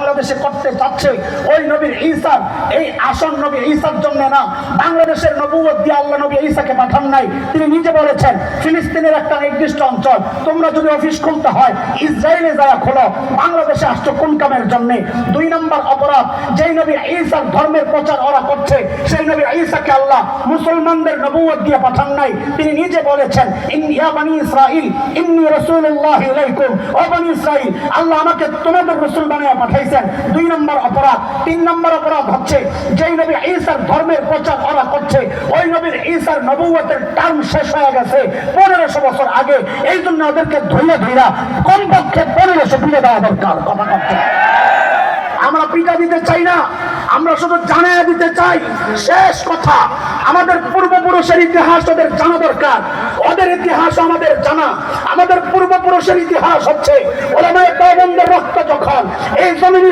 বাংলা বাংলাদেশে করতে চাচ্ছে ওই নবীর ঈসার এই আসন নবী ঈসার জন্য না, বাংলাদেশের নবুয়ত দিয়ে আল্লাহ নবী ঈসাকে পাঠান নাই। তিনি নিজে বলেছেন, ফিলিস্তিনের একটা নির্দিষ্ট অঞ্চল, তোমরা যদি অফিস খুলতে হয়, ইসরায়েলে যারা খোলো, বাংলাদেশে আসছো কোন কামের জন্য? দুই নম্বর অপরাধ, যেই নবী ঈসার ধর্মের প্রচার ওরা করছে, সেই নবী ঈসাকে আল্লাহ মুসলমানদের নবুয়ত দিয়ে পাঠান নাই। তিনি নিজে বলেছেন, ইন- ইয়া বানি ইসরাইল ইন্নী রাসূলুল্লাহ ইলাইকুম। ও বানি ইসরাইল আল্লাহ আমাকে তোমাদের রাসূল বানিয়ে পাঠাইছেন। দুই নম্বর অপরাধ, তিন নম্বর অপরাধ হচ্ছে যেই নবী ঈসার ধর্মের প্রচার ওরা করছে, ওই নবীর ঈসার নবুয়তের টার্ম শেষ হয়ে গেছে পনেরোশো বছর আগে। এই জন্য ওদেরকে ধৈর্য ধৈরা কমপক্ষে পনেরোশো ফিরে দেওয়া দরকার। কথা আমরা পিটা দিতে চাই না, আমরা শুধু জানিয়ে দিতে চাই। শেষ কথা, আমাদের পূর্বপুরুষের ইতিহাস ওদের জানা দরকার। ওদের ইতিহাস আমাদের জানা। আমাদের পূর্বপুরুষের ইতিহাস হচ্ছে এই জমিন